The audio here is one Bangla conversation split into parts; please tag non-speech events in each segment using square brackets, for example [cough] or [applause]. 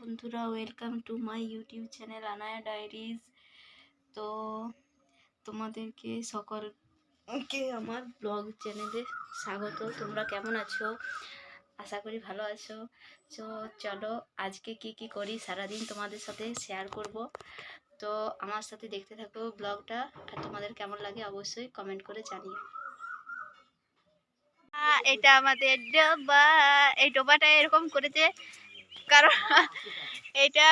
বন্ধুরা welcome to my YouTube channel Anaya diaries তো তোমাদেরকে সকলকে আমার ব্লগ চ্যানেলে স্বাগত। তোমরা কেমন আছো? আশা করি ভালো আছো। তো চলো, আজকে কি কি করি সারাদিন তোমাদের সাথে শেয়ার করব। তো আমার সাথে দেখতে থাকো ব্লগটা আর তোমাদের কেমন লাগে অবশ্যই কমেন্ট করে জানিও। এটা আমাদের ডোবা। এই ডোবাটা এরকম করেছে কারণ এটা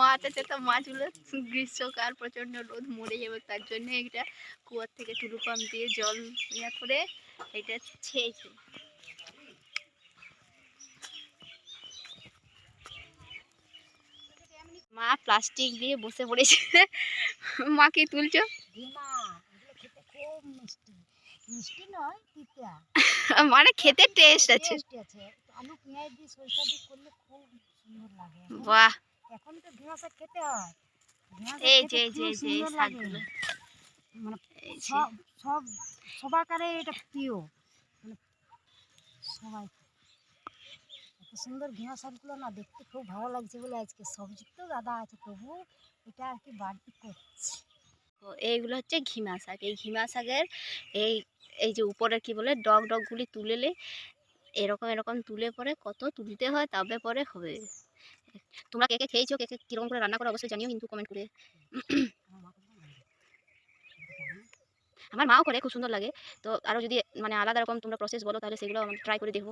মাছ আছে তো মাছগুলো গ্রীষ্মকাল প্রচণ্ড রোদ মরে যাবে তার জন্য এটা কুয়ার থেকে টুলু পাম্প দিয়ে জল ইয়া করে এটা ছেয়েছে মা প্লাস্টিক দিয়ে বসে পড়েছে। মা কি তুলছো? মানে খেতে টেস্ট আছে। আলু পেঁয়াজ দিয়ে সরিষা দিয়ে করলে খুব সুন্দর লাগে। বাহ। এখন তো ঢেঁড়া শাক খেতে হয়। এই যে এই যে এই যে এই সুন্দর লাগে। শাকগুলো। মানে সব সব সবাকারে এটা প্রিয়। মানে সবাই। এত সুন্দর শাকগুলো না দেখতে খুব ভালো লাগছে বলে আজকে সবজি তো দাদা আছে তবু এটা আর কি বাড়তি করছি। তো এইগুলো হচ্ছে ঘিমা শাক। এই ঘিমা শাকের এই এই যে উপরে কি বলে ডগ ডগগুলি তুলেলে এরকম এরকম তুলে পরে কত তুলতে হয় তবে পরে হবে। তোমরা কে কে খেয়েছো, কে কে কীরকম করে রান্না করো অবশ্যই জানিও কিন্তু কমেন্ট করে। আমার মাও করে, খুব সুন্দর লাগে। তো আরও যদি মানে আলাদা রকম তোমরা প্রসেস বলো তাহলে সেগুলো ট্রাই করে দেখব।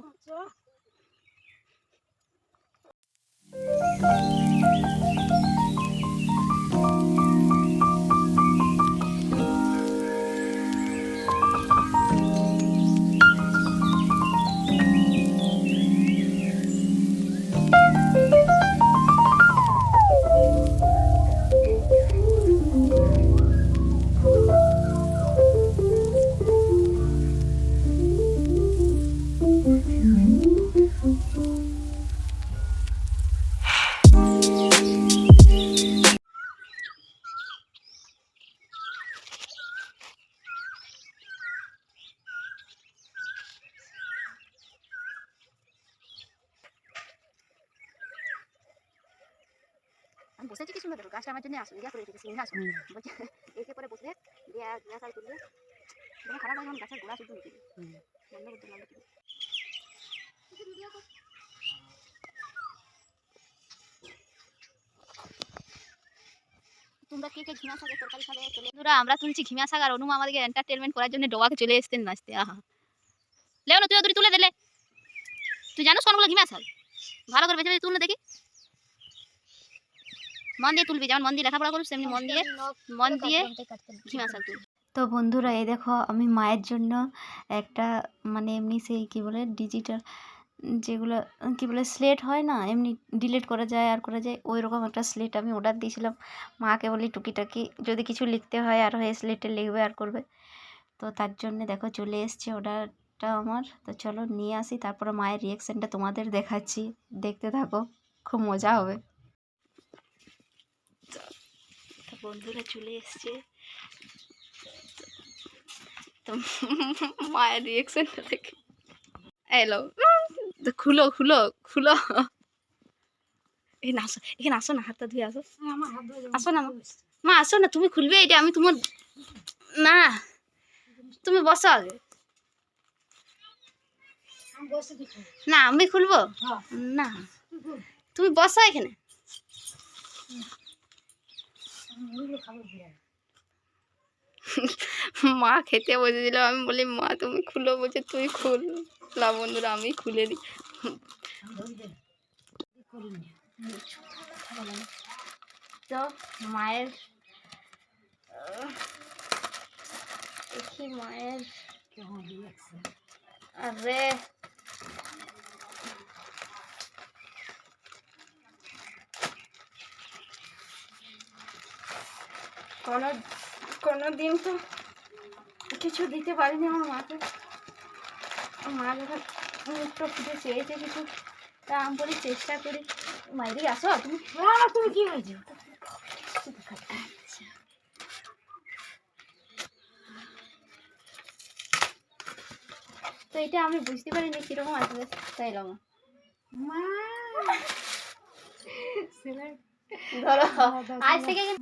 বসেছি দেখো গাছটা আমার জন্য ইয়া এসে পরে বসলে সাল তুললে খারাপ হয় গাছের গোড়া শুধু বন্ধ করতে বন্ধ করতে ঘিমা আমরা তুলছি ঘিমা শাক আর অনুমা আমাদেরকে এন্টারটেনমেন্ট করার জন্য ডোবাকে চলে এসতেন নাচতে আহা লেও না তুই তুলে দিলে তুই জানোস কোনগুলো ঘিমা শাক ভালো করে বেছে বেছে তুল দেখি মন দিয়ে তুলবি যেমন মন দিয়ে লেখাপড়া করিস সেমনি মন দিয়ে মন দিয়ে ঘিমা শাক তুলবি তো বন্ধুরা এই দেখো আমি মায়ের জন্য একটা মানে এমনি সেই কী বলে ডিজিটাল যেগুলো কী বলে স্লেট হয় না এমনি ডিলিট করা যায় আর করা যায় ওই রকম একটা স্লেট আমি অর্ডার দিয়েছিলাম। মাকে বলি টুকিটাকি যদি কিছু লিখতে হয় আর হয় স্লেটে লিখবে আর করবে। তো তার জন্য দেখো চলে এসছে অর্ডারটা আমার। তো চলো নিয়ে আসি তারপরে মায়ের রিয়াকশানটা তোমাদের দেখাচ্ছি। দেখতে থাকো খুব মজা হবে তো তো বন্ধুরা চলে এসছে। তো মায়ের রিয়াকশনটা দেখে। এলো খুলো খুলো খুলো। এখানে আসো এখানে আসো না হাতটা ধুয়ে আসো। আমার হাত আসো না, মা। আসো না তুমি খুলবে এটা আমি তোমার না তুমি বসো আগে। না আমি খুলবো? হ্যাঁ। না তুমি বসো এখানে। [laughs] মা খেতে বসেছিল আমি বলি, মা, তুমি খুলো। বলছে, তুই খুল। না বন্ধুরা, আমি খুলে দিই। তো মায়ের, দেখি মায়ের, আরে কোনো কোনো দিন তো কিছু দিতে পারিনি আমার মাকে। মা যখন মুখটা ফুটে চেয়েছে কিছু তা আমি বলি চেষ্টা করি। মাইরি আসো তুমি? তুমি কি হয়েছে? তো এটা আমি বুঝতে পারিনি কীরকম আসবে তাই এলাম মা! ধরো। আজ থেকে থেকে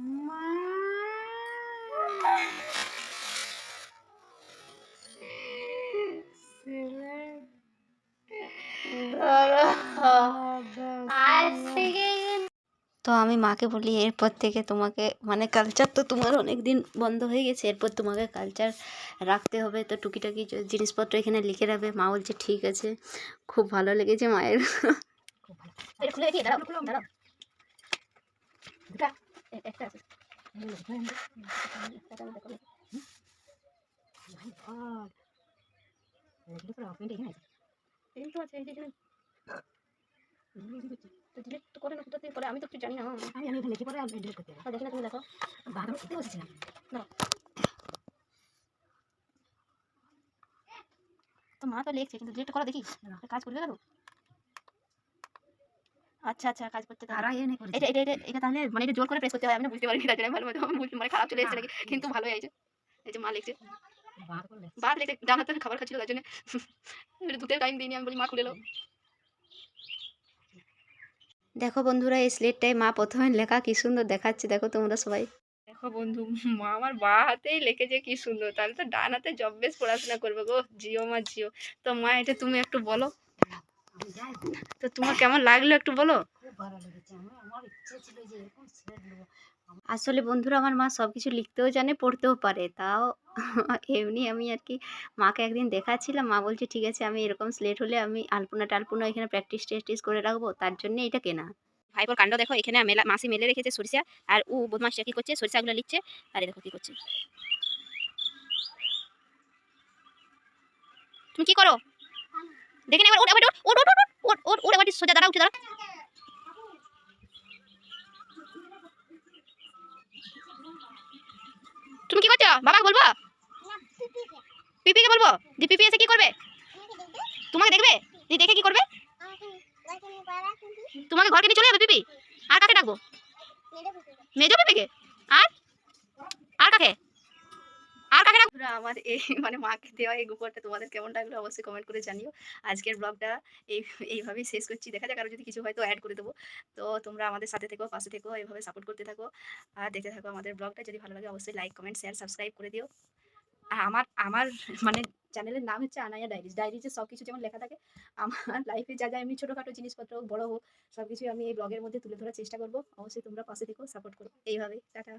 তো আমি মাকে বলি, এরপর থেকে তোমাকে মানে কালচার তো তোমার অনেক দিন বন্ধ হয়ে গেছে, এরপর তোমাকে কালচার রাখতে হবে। তো টুকিটাকি জিনিসপত্র এখানে লিখে রাখবে। মা বলছে, ঠিক আছে। খুব ভালো লেগেছে মায়ের। খুব ভালো। পুরো এই তো আছে করে আমি তো কিছু জানি না আমি আমি লিখে পরে আমি ডিলিট করতে আর দেখি না তুমি দেখো বাদাম খেতে বসেছিলাম তো মা তো লিখছে কিন্তু ডিলিট করো দেখি। কাজ করবে না তো আচ্ছা আচ্ছা কাজ করতে তারা এনে করেছি। এটা এটা এটা তাহলে মানে এটা জোর করে প্রেস করতে হয় আমি বুঝতে পারিনি তার জন্য। ভালো মতো মানে খারাপ চলে এসেছে নাকি? কিন্তু ভালো হয়েছে। এই যে মা লিখছে। বার করলে বাদ লিখছে। ডান হাতে খাবার খাচ্ছিল তার জন্য। এটা দুটো টাইম দিইনি আমি বলি মা খুলে লো দেখো বন্ধুরা এই স্লেটটায় মা প্রথমে লেখা কি সুন্দর দেখাচ্ছে। দেখো তোমরা সবাই। দেখো বন্ধু মা আমার বা হাতেই লেখেছে কি সুন্দর। তাহলে তো ডান হাতে জব বেশ পড়াশোনা করবে গো। জিও মা জিও। তো মা এটা তুমি একটু বলো। তো তোমার কেমন লাগল একটু বলো? আসলে বন্ধুরা আমার মা সব কিছু লিখতেও জানে পড়তেও পারে। তাও এমনি আমি আর কি মাকে একদিন দেখাচ্ছিলাম মা বলছে ঠিক আছে আমি এরকম স্লেট হলে আমি আলপনা টালপনা এখানে প্র্যাকটিস টেস্টিস করে রাখব তার জন্য এটা কেনা। ভাইপোর কাণ্ড দেখো এখানে মেলা মাসি মেলে রেখেছে সরিষা আর ও বদমাসটা কি করছে সরিষাগুলো লিখছে আর দেখো কি করছে। তুমি কি করো? দেখে এবার ওট এবার ওট ওট ওট ওট ওট এবার সোজা দাঁড়া, উঠে দাঁড়া। তুমি কি করছ? বাবা বলব? পিপিকে বলব? দি পিপি এসে কি করবে? তোমাকে দেখবে? দি দেখে কি করবে? তোমাকে ঘরকে নিয়ে চলে যাবে পিপি? আর কাকে ডাকবো? মেজো পিপিকে? আর? আর কাকে? আমার এই [laughs] মানে মাকে দেওয়া এই গোপরটা তোমাদের কেমন লাগল অবশ্যই কমেন্ট করে জানিও। আজকের ব্লগটা এই এইভাবেই শেষ করছি। দেখা যাক আরও যদি কিছু হয়তো অ্যাড করে দেবো। তো তোমরা আমাদের সাথে থেকো পাশে থেকো এইভাবে সাপোর্ট করতে থাকো। আর দেখতে থাকো আমাদের ব্লগটা যদি ভালো লাগে অবশ্যই লাইক কমেন্ট শেয়ার সাবস্ক্রাইব করে দিও। আমার আমার [laughs] মানে চ্যানেলের নাম হচ্ছে আনায়া ডায়েরিজ ডায়েরিজে সব কিছু যেমন লেখা থাকে আমার [laughs] লাইফে যা যা এমনি ছোটোখাটো জিনিসপত্র হোক, বড় হোক সব কিছু আমি এই ব্লগের মধ্যে তুলে ধরার চেষ্টা করব। অবশ্যই তোমরা পাশে থেকো সাপোর্ট করো। এইভাবেই। টাটা।